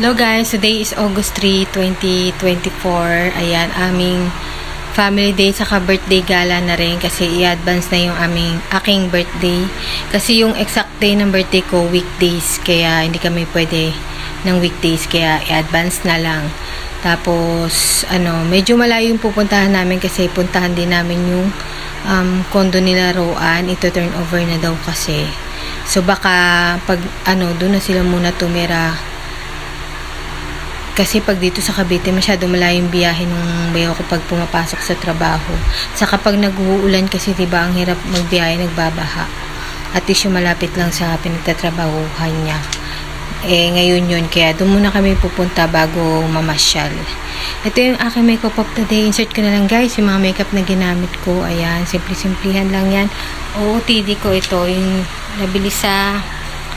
Hello guys, today is August 3, 2024. Ayan, aming family day saka birthday gala na rin kasi i-advance na yung aming aking birthday. Kasi yung exact day ng birthday ko weekdays kaya hindi kami pwede ng weekdays kaya i-advance na lang. Tapos ano, medyo malayo yung pupuntahan namin kasi puntahan din namin yung um, condo nila Roan. Ito turn over na daw kasi. So baka pag ano, doon na sila muna tumira kasi pag dito sa Cavite, masyado malayo yung biyahe nung bayo ko pag pumapasok sa trabaho. Sa kapag nag-uulan kasi 'di ba ang hirap magbiyahe, nagbabaha. At least yung malapit lang sa pinagtatrabahuhan niya. Eh, ngayon yun. Kaya doon muna kami pupunta bago mamasyal. Ito yung aking makeup of the day. Insert ko na lang guys, yung mga makeup na ginamit ko. Ayan, simple-simplihan lang yan. OOTD ko ito. Yung nabili sa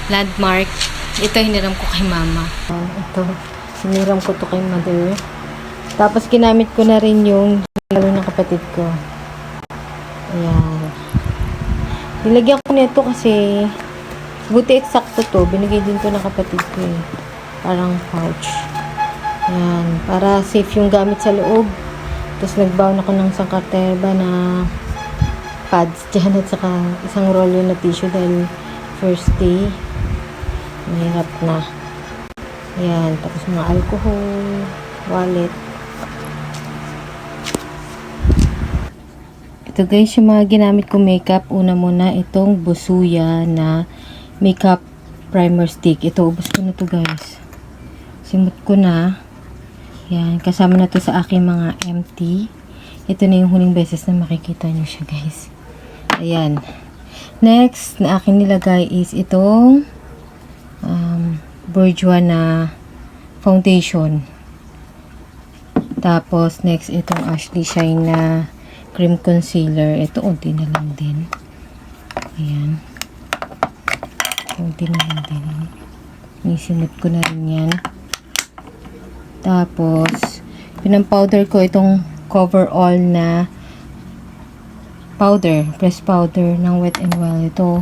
landmark. Ito hiniram ko kay mama. Ito. Hiniram ko to kay mother. Tapos ginamit ko na rin yung lalo ng kapatid ko. Ayan. Nilagyan ko nito kasi buti eksakto to. Binigay din to ng kapatid ko eh. Parang pouch. Ayan. Para safe yung gamit sa loob. Tapos nagbaon ako ng isang karterba na pads dyan at saka isang rollo na tissue dahil first day. Mahirap na. Ayan. Tapos mga alcohol, wallet. Ito guys, yung mga ginamit kong makeup. Una muna itong Busuya na makeup primer stick. Ito, ubos ko na to guys. Simot ko na. Yan, kasama na to sa aking mga empty. Ito na yung huling beses na makikita nyo siya guys. Ayan. Next na akin nilagay is itong Bourjois na foundation. Tapos, next itong Ashley Shine na cream concealer. Ito, unti na lang din. Ayan. Unti na lang din. Nisimot ko na rin yan. Tapos, pinang-powder ko itong cover all na powder, press powder ng Wet n Wild. Ito,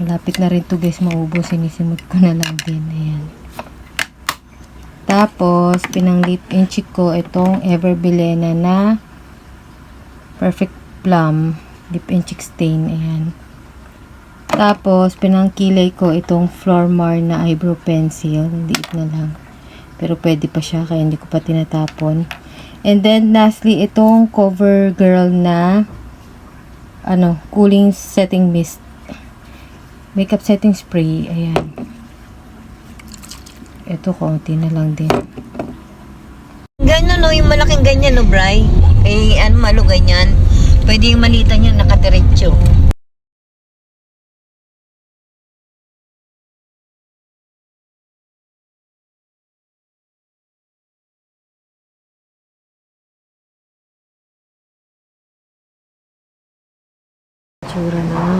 malapit na rin to guys maubos. Sinisimot ko na lang din. Ayan. Tapos, pinang lip and cheek ko itong Everbilena na Perfect Plum Lip and Cheek Stain. Ayan. Tapos, pinangkilay ko itong Flormar na eyebrow pencil. Liit na lang. Pero pwede pa siya, kaya hindi ko pa tinatapon. And then, lastly, itong Cover Girl na ano, cooling setting mist. Makeup setting spray. Ayan. Ito, konti na lang din. Ganyan no, yung malaking ganyan no, Bray. Eh, ano malo ganyan. Pwede yung malita niya nakadiretso. Tsura na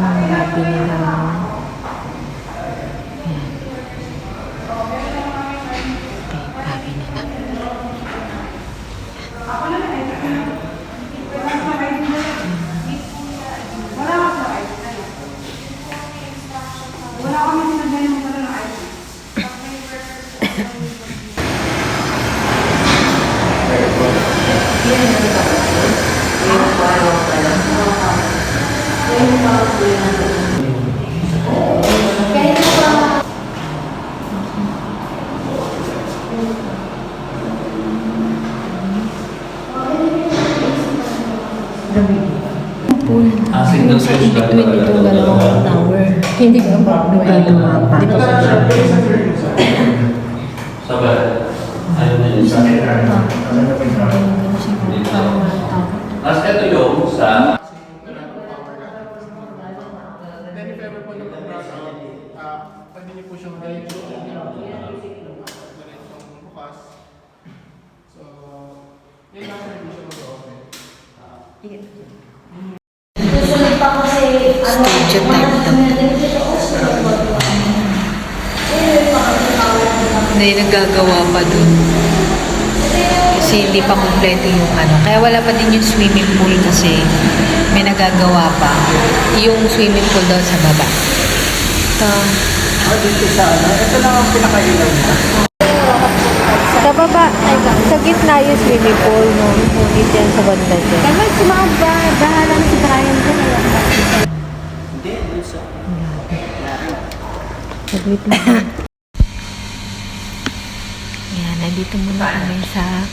Ah, signal switch lang Between itong dalawang tower. Hindi ko gagawa pa. Sabay. Ayaw na yun sa Tapos ito yung sa... Then if ever po nung brownout, ah, pwede niyo po siyang diretso. Diretsong bukas. So, yun lang sir, hindi siya mag-open. Studio type to. Hindi nagagawa pa dun. Kasi hindi pa kompleto yung ano. Kaya wala pa din yung swimming pool kasi may nagagawa pa. Yung swimming pool daw sa baba. Ito. dito sa ano, ito lang ang pinakailaw niya. Sa baba, sa gitna yung swimming pool, no? Ngunit yan sa banda dyan. Kaya si mga ba- bahala na si Brian dyan. Saglit lang. Yan, nandito muna kami sa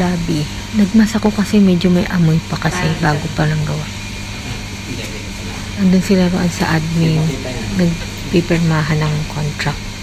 lobby. Nagmas ako kasi medyo may amoy pa kasi bago pa lang gawa. Andun sila roon sa admin. Nagpipirmahan ng contract.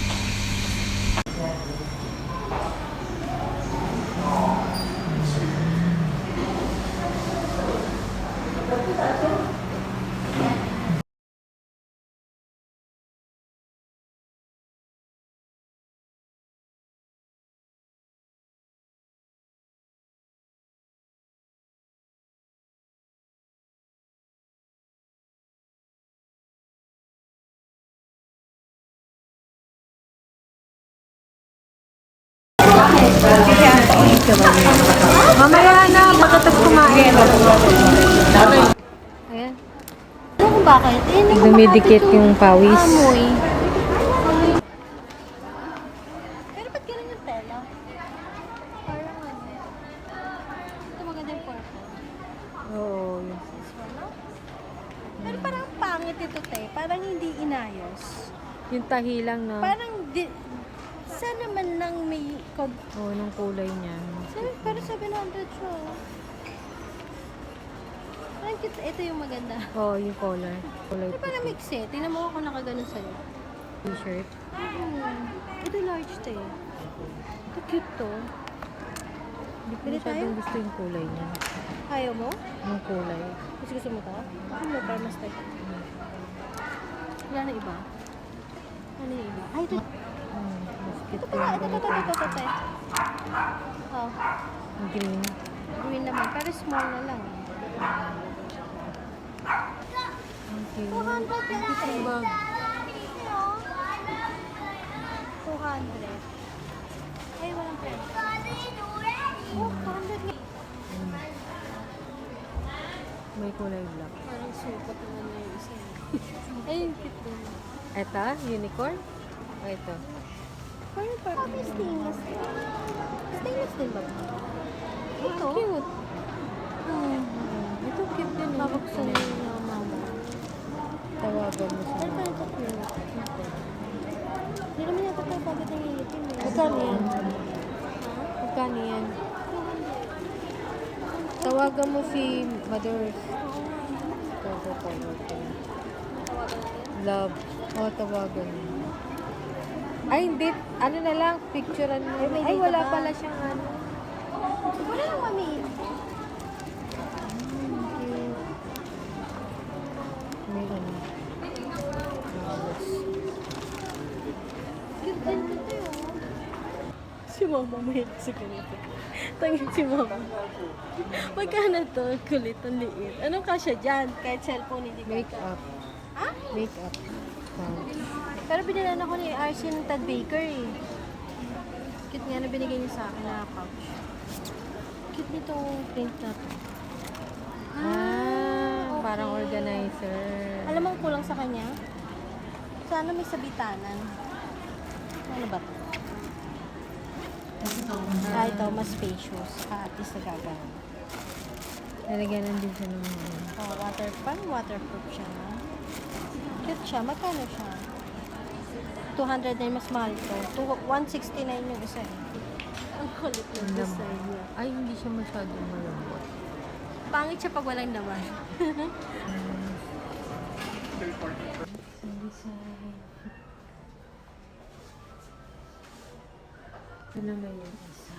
Mamaya na, pagkatas kumain. Ayan. Ano kung bakit? Eh, Dumidikit yung pawis. Amoy. Pero ba't ganun yung tela? Parang ano. Ito maganda yung purple. Oo. Pero parang pangit ito, te. Parang hindi inayos. Yung tahi lang na. Parang di... Sana man lang may... Kog... Oo, nung kulay niya. Sana, pero 700 siya. Parang cute. Ito yung maganda. Oo, yung color. Kulay Pero parang mix eh. Tingnan mo ako nakaganon sa'yo. t-shirt. Hmm. Ito large to eh. Ito cute to. Hindi ko Bili masyadong tayo? gusto yung kulay niya. Ayaw mo? Yung kulay. Mas gusto mo to? Ano para mas type? Wala na iba? Ano yung iba? Ay, ito. Ito pa. Ito, ito, ito, ito, ito, ito. Oh, green. green naman. Pero small na lang. Okay. 200 lang ito. Bag. 200. Ay, walang presyo. Oh, 200 nga. May kulay black. Parang supot naman na yung isa. eh. Ay, yung cute. Ito, unicorn? O ito. Parang parang may stainless. Stainless din ba? Ito? Cute. Hmm. Ito cute din. Babuksan niya yung mama. Tawagan mo siya. Ano pa ito cute? Hindi naman yata pa bakit nangihitim eh. Magkano yan? Magkano yan? Tawagan mo si Mother. Tawagan ko. Love. O, tawagan mo. Ay, hindi. Ano na lang, picturean mo. Ay, Ay, wala pala siyang ano. Wala nang mami. Yun. Si mama may sa ganito. Tangin si mama. Magkano to? Kulit, ang liit. Anong kasya dyan? Kahit cellphone, hindi Make kasya. up. Ha? Make up. Wow. Pero binilan ako ni ng Tad Baker eh. Cute nga na binigay niya sa akin na pouch. Cute nitong print na to. Ah, okay. parang organizer. Alam mo ang kulang sa kanya? Sana may sabitanan. Ano ba to? Ah, ito, mas spacious. Ah, at least nagagano. Nalagyan din siya ng ano. Oh, water, parang waterproof siya. Cute siya. Magkano siya? 200 na yung mas mahal to. Two- 169 yung isa eh. Ang kulit ng design niya. Ay, hindi siya masyadong malambot. Pangit siya pag walang laman. Ito naman yung isa.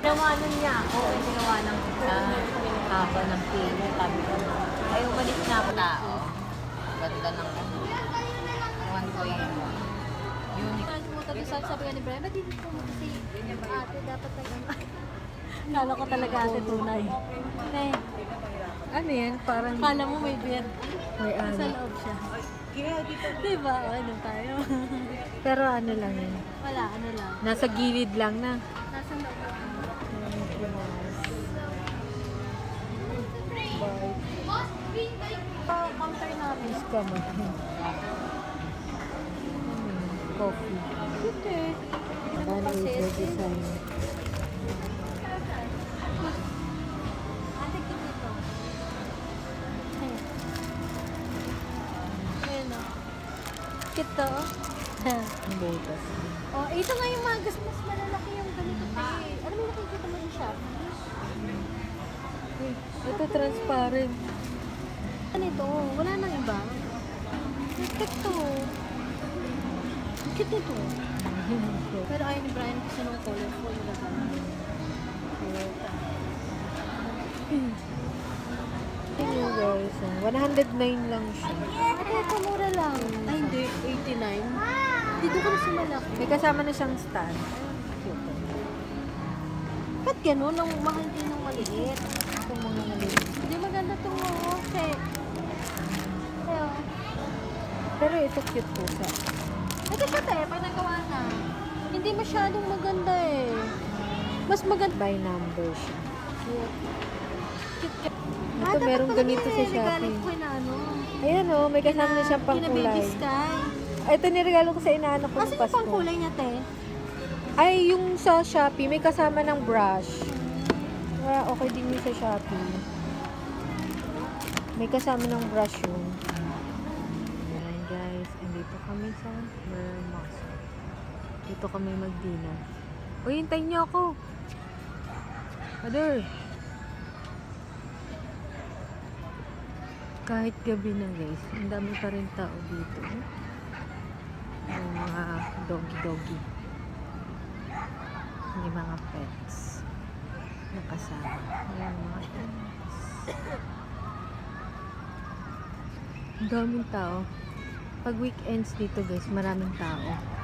Ginawanan niya ako. Ginawa ng uh, haba ng pila. Sabi ko, ay umalis na ako tao. Ganda ng ano. Ewan ko yun. Pumunta doon sa sabi ni Brian, ba't dito pumunta si ate? Dapat nag Kala ko talaga ate tunay. Eh, Ano yan? Parang kala mo may beer. may Sa ano. loob siya. Diba? O, ano tayo? Pero ano lang yan. Wala, ano lang. Nasa gilid lang na. Counter namin. Scam mo. Coffee. Cute eh. Ano Kasi, yung design? Ito. Ang butas. oh, ito nga yung mga mas malalaki yung ganito eh. Ano mo nakikita mo sa shop? Ito transparent. Ano ito? Wala nang iba. Cute to. Cute ito. Pero ayaw ni Brian kasi nung colorful. Tingnan nyo guys. ah, 109 lang siya. Ate, ito mura lang. Ay, hindi. 89. Dito ka na sa malaki. May kasama na siyang stand. Cute. Ba't ganun? Ang mahal din ng maliit. Itong mga maliit. Hindi maganda itong mga kasi. Pero ito cute po siya. Ito siya te, pag nagawa na. Hindi masyadong maganda eh. Mas maganda. By number siya. Cute, cute. Ito, meron ganito sa Shopee. Ko na ano. Ayan o, may kasama na siyang pangkulay. Sky. Ito niregalo ko sa inaanak ko Asan ng yung Pasko. pangkulay niya te? Ay, yung sa Shopee, may kasama ng brush. Kaya okay din yung sa Shopee. May kasama ng brush yun. Dito kami mag-dinner. Uy, hintayin niyo ako. Mother. Kahit gabi na guys, ang dami pa rin tao dito. Yung mga doggy-doggy. May mga pets na kasama. Ayan, mga pets. Ang daming tao. Pag weekends dito guys, maraming tao.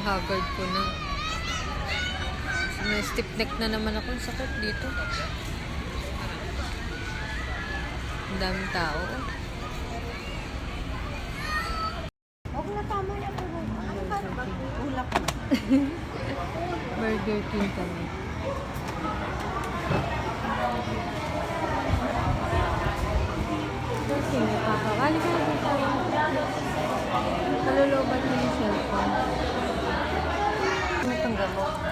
haggard ko na. May stiff neck na naman ako. Sakit dito. Ang daming tao. Okay na tama na po. Ano ba? Ulap na. Burger King kami. Kasi may papawali ka na dito. Kalulooban mo yung cellphone. ども。